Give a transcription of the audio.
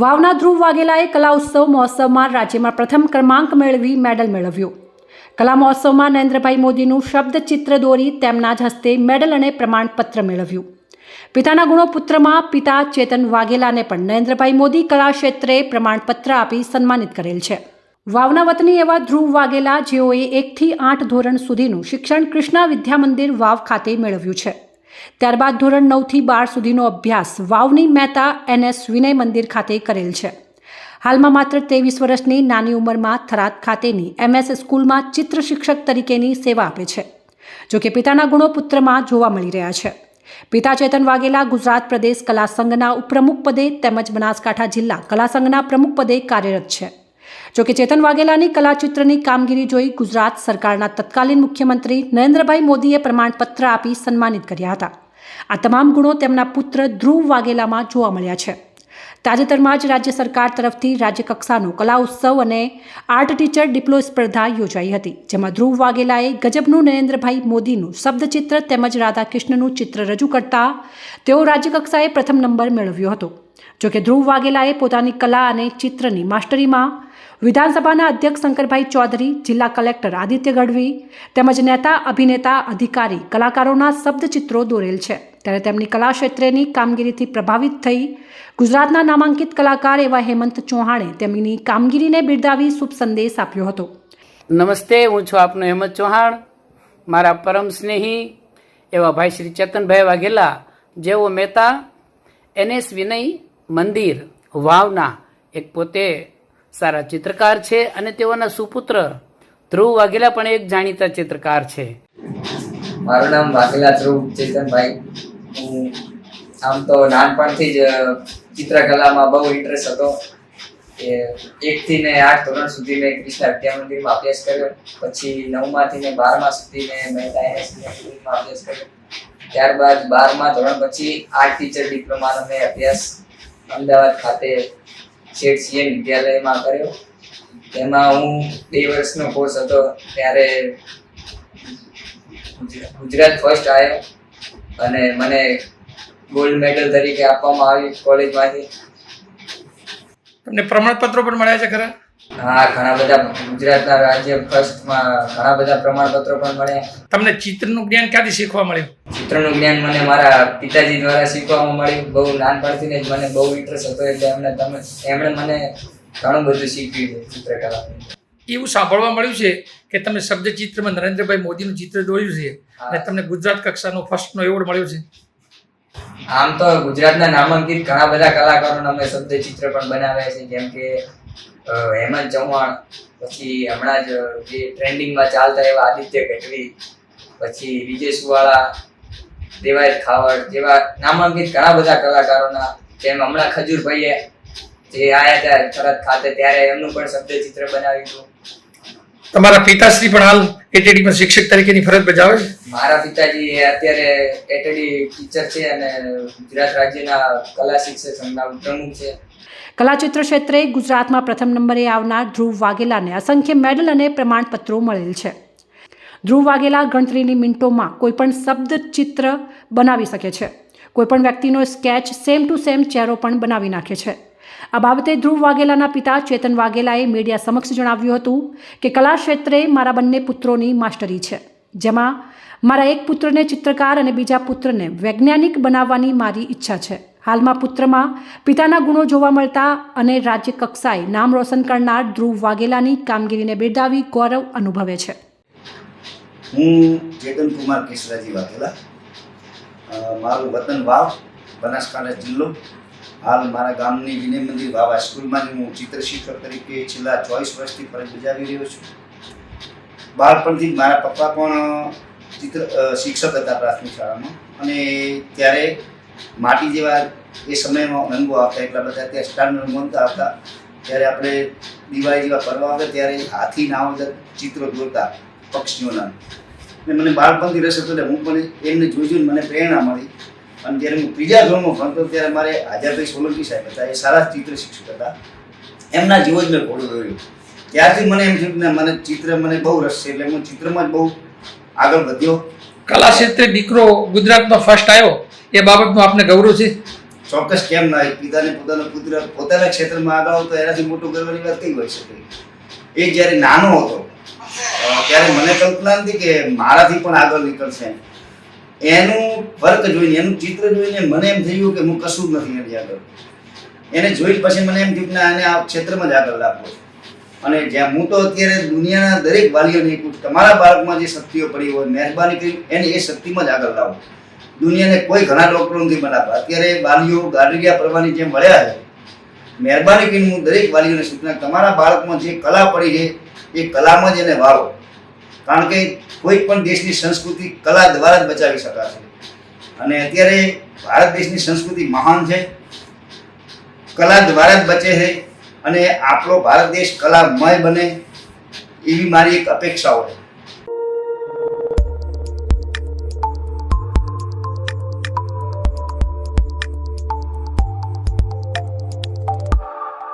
વાવના ધ્રુવ વાઘેલાએ કલા ઉત્સવ મહોત્સવમાં રાજ્યમાં પ્રથમ ક્રમાંક મેળવી મેડલ મેળવ્યો. કલા મહોત્સવમાં નરેન્દ્રભાઈ મોદીનું શબ્દ ચિત્ર દોરી તેમના જ હસ્તે મેડલ અને પ્રમાણપત્ર મેળવ્યું. પિતાના ગુણો પુત્રમાં પિતા ચેતન વાઘેલાને પણ નરેન્દ્રભાઈ મોદી કલા ક્ષેત્રે પ્રમાણપત્ર આપી સન્માનિત કરેલ છે. વાવના વતની એવા ધ્રુવ વાઘેલા જેઓએ એકથી આઠ ધોરણ સુધીનું શિક્ષણ કૃષ્ણા વિદ્યા મંદિર વાવ ખાતે મેળવ્યું છે. ત્યારબાદ ધોરણ નવથી બાર સુધીનો અભ્યાસ વાવની મહેતા એનએસ વિનય મંદિર ખાતે કરેલ છે. હાલમાં માત્ર ત્રેવીસ વર્ષની નાની ઉંમરમાં થરાદ ખાતેની એમએસ સ્કૂલમાં ચિત્ર શિક્ષક તરીકેની સેવા આપે છે જોકે પિતાના ગુણો પુત્રમાં જોવા મળી રહ્યા છે. પિતા ચેતન વાઘેલા ગુજરાત પ્રદેશ કલા સંઘના ઉપપ્રમુખ પદે તેમજ બનાસકાંઠા જિલ્લા કલા સંઘના પ્રમુખ પદે કાર્યરત છે. જોકે ચેતન વાઘેલાની કલાચિત્રની કામગીરી જોઈ ગુજરાત સરકારના તત્કાલીન મુખ્યમંત્રી નરેન્દ્રભાઈ મોદીએ પ્રમાણપત્ર આપી સન્માનિત કર્યા હતા. આ તમામ ગુણો તેમના પુત્ર ધ્રુવ વાઘેલામાં જોવા મળ્યા છે. તાજેતરમાં જ રાજ્ય સરકાર તરફથી રાજ્યકક્ષાનો કલા ઉત્સવ અને આર્ટ ટીચર ડિપ્લો સ્પર્ધા યોજાઈ હતી, જેમાં ધ્રુવ વાઘેલાએ ગજબનું નરેન્દ્રભાઈ મોદીનું શબ્દચિત્ર તેમજ રાધાકૃષ્ણનું ચિત્ર રજૂ કરતા તેઓ રાજ્યકક્ષાએ પ્રથમ નંબર મેળવ્યો હતો. જોકે ધ્રુવ વાઘેલાએ પોતાની કલા અને ચિત્રની માસ્ટરીમાં વિધાનસભાના અધ્યક્ષ શંકરભાઈ ચૌધરી, જિલ્લા કલેક્ટર આદિત્ય ગઢવી તેમજ નેતા, અભિનેતા, અધિકારી, કલાકારોના શબ્દચિત્રો દોરેલ છે. ત્યારે તેમની કલા ક્ષેત્રેની કામગીરીથી પ્રભાવિત થઈ ગુજરાતના નામાંકિત કલાકાર એવા હેમંત ચૌહાણે તેમની કામગીરીને બિરદાવી શુભ સંદેશ આપ્યો હતો. નમસ્તે, હું છું આપનો હેમંત ચૌહાણ, મારા પરમ સ્નેહી એવા ભાઈ શ્રી ચેતનભાઈ વાઘેલા, જેઓ મહેતા એનએસ વિનય મંદિર, વાવના, એક પોતે સારા ચિત્રકાર છે અને તેઓના સુપુત્ર ધ્રુવ વાઘેલા પણ એક જાણીતા ચિત્રકાર છે. મારું નામ વાઘેલા ધ્રુવ ચેતનભાઈ. હું આમ તો નાનપણથી જ ચિત્રકલામાં બહુ ઇન્ટરેસ્ટ હતો. એકથી ને આઠ ધોરણ સુધી મેં કૃષ્ણ વિદ્યા મંદિરમાં અભ્યાસ કર્યો. પછી નવમાંથી ને બારમા સુધી મેં મહેતા એનએસમાં અભ્યાસ કર્યો. ત્યારબાદ બારમા ધોરણ પછી આર્ટ ટીચર ડિપ્લોમાનો મેં અભ્યાસ અમદાવાદ ખાતે શેઠ સીએમ વિદ્યાલયમાં કર્યો. તેમાં હું બે વર્ષનો કોર્સ હતો. ત્યારે ગુજરાત ફર્સ્ટ આવ્યો. અને મને ગોલ્ડ મેડલ તરીકે આપવામાં આવી કોલેજમાંથી તમને પ્રમાણપત્રો પણ મળ્યા છે ખરા? હા ઘણા બધા ગુજરાતના રાજ્ય ફર્સ્ટમાં ઘણા બધા પ્રમાણપત્રો પણ મળ્યા તમને ચિત્રનું જ્ઞાન ક્યાંથી શીખવા મળ્યું? ચિત્રનું જ્ઞાન મને મારા પિતાજી દ્વારા શીખવામાં મળ્યું. બહુ નાનપણથી જ મને બહુ ઇન્ટરેસ્ટ હતો એટલે એમણે તમે એમણે મને ઘણું બધું શીખવ્યું ચિત્રકલા એવું સાંભળવા મળ્યું છે કે તમે શબ્દ ચિત્રમાં નરેન્દ્રભાઈ મોદીનું ચિત્ર દોર્યું છે અને તમને ગુજરાત કક્ષાનો ફર્સ્ટનો એવોર્ડ મળ્યો છે? આમ તો ગુજરાતના નામાંકિત ઘણા બધા કલાકારોના અમે શબ્દ ચિત્ર પણ બનાવ્યા છે જેમ કે હેમંત ચૌહાણ પછી હમણાં જ જે ટ્રેન્ડિંગમાં ચાલતા એવા આદિત્ય ગઢવી પછી વિજય સુવાળા દેવાય ખાવડ જેવા નામાંકિત ઘણા બધા કલાકારોના જેમ હમણાં ખજૂરભાઈએ જે આયા હતા થરાદ ખાતે ત્યારે એમનું પણ શબ્દ ચિત્ર બનાવ્યું હતું. તમારા પિતાશ્રી પણ હાલ એટીડીમાં શિક્ષક તરીકેની ફરજ બજાવે છે? મારા પિતાજી અત્યારે એટેડી ટીચર છે અને ગુજરાત રાજ્યના કલા શિક્ષક સંઘના પ્રમુખ છે. કલાચિત્ર ક્ષેત્રે ગુજરાતમાં પ્રથમ નંબરે આવનાર ધ્રુવ વાઘેલાને અસંખ્ય મેડલ અને પ્રમાણપત્રો મળેલ છે. ધ્રુવ વાઘેલા ગણતરીની મિનિટોમાં કોઈપણ શબ્દ ચિત્ર બનાવી શકે છે. કોઈપણ વ્યક્તિનો સ્કેચ સેમ ટુ સેમ ચહેરો પણ બનાવી નાખે છે. આ બાબતે ધ્રુવ વાઘેલાના પિતા ચેતન વાઘેલાએ મીડિયા સમક્ષ જણાવ્યું હતું કે કલા ક્ષેત્રે મારા બંને પુત્રોની માસ્ટરી છે. જેમાં મારા એક પુત્રને ચિત્રકાર અને બીજા પુત્રને વૈજ્ઞાનિક બનાવવાની મારી ઈચ્છા છે. હાલમાં પુત્રમાં પિતાના ગુણો જોવા મળતા અને રાજ્ય કક્ષાએ નામ રોશન કરનાર ધ્રુવ વાઘેલાની કામગીરીને બિરદાવી ગૌરવ અનુભવે છે. હું ચેતન કુમાર કેશરાજી વાઘેલા મારું વતન વાવ, બનાસકાંઠા જિલ્લો. હાલ મારા ગામની વિનય મંદિર વાવા સ્કૂલમાં હું ચિત્ર શિક્ષક તરીકે છેલ્લા ચોવીસ વર્ષથી ફરજ બજાવી રહ્યો છું. બાળપણથી મારા પપ્પા પણ ચિત્ર શિક્ષક હતા પ્રાથમિક શાળામાં. અને ત્યારે માટી જેવા એ સમયમાં રંગો આવતા, એટલા બધા ત્યાં સ્ટાન્ડર્ડ મંત આવતા. ત્યારે આપણે દિવાળી જેવા પર્વ આવે, ત્યારે હાથી ના આવતા ચિત્રો દોરતા પક્ષીઓના. ને મને બાળપણથી રસ હતો એટલે હું પણ એમને જોઈ જોઈને મને પ્રેરણા મળી. અને જ્યારે હું ત્રીજા ધોરણમાં ભણતો, ત્યારે મારે હાજરભાઈ સોલંકી સાહેબ હતા, એ સારા ચિત્ર શિક્ષક હતા. એમના જીવો જ મેં ઘોડો દોર્યો. ત્યારથી મને એમ થયું કે મને ચિત્ર મને બહુ રસ છે, એટલે હું ચિત્રમાં જ બહુ આગળ વધ્યો. કલા ક્ષેત્રે દીકરો ગુજરાતમાં ફર્સ્ટ આવ્યો. એ બાબતનું આપને ગૌરવ છે? ચોક્કસ કેમ ના પિતાને પોતાનો પુત્ર પોતાના ક્ષેત્રમાં આગળ આવતો એનાથી મોટું ગર્વની વાત કઈ હોઈ શકે? એ જ્યારે નાનો હતો ત્યારે મને કલ્પના નથી કે મારાથી પણ આગળ નીકળશે. એનું વર્ક જોઈને એનું ચિત્ર જોઈને મને એમ થયું કે હું કશું જ નથી એની આગળ. એને જોઈ પછી મને એમ થયું કે ના, આને આ ક્ષેત્રમાં જ આગળ લાવવો. અને જ્યાં હું તો અત્યારે દુનિયાના દરેક વાલીઓને તમારા બાળકમાં જે શક્તિઓ પડી હોય મહેરબાની કરી એને એ શક્તિમાં જ આગળ લાવો. દુનિયાને કોઈ ઘણા ડોક્ટરો નથી બનાવતા અત્યારે વાલીઓ ગાડરિયા પ્રવાહની જેમ મળ્યા છે. મહેરબાની કરીને હું દરેક વાલીઓને સૂચના તમારા બાળકમાં જે કલા પડી છે, એ કલામાં જ એને વાળો. કારણ કે કોઈ પણ દેશની સંસ્કૃતિ કલા દ્વારા જ બચાવી શકાશે. અને અત્યારે ભારત દેશની સંસ્કૃતિ મહાન છે. કલા દ્વારા જ બચે છે. અને આપણો ભારત દેશ કલામય બને એવી મારી એક અપેક્ષા હોય.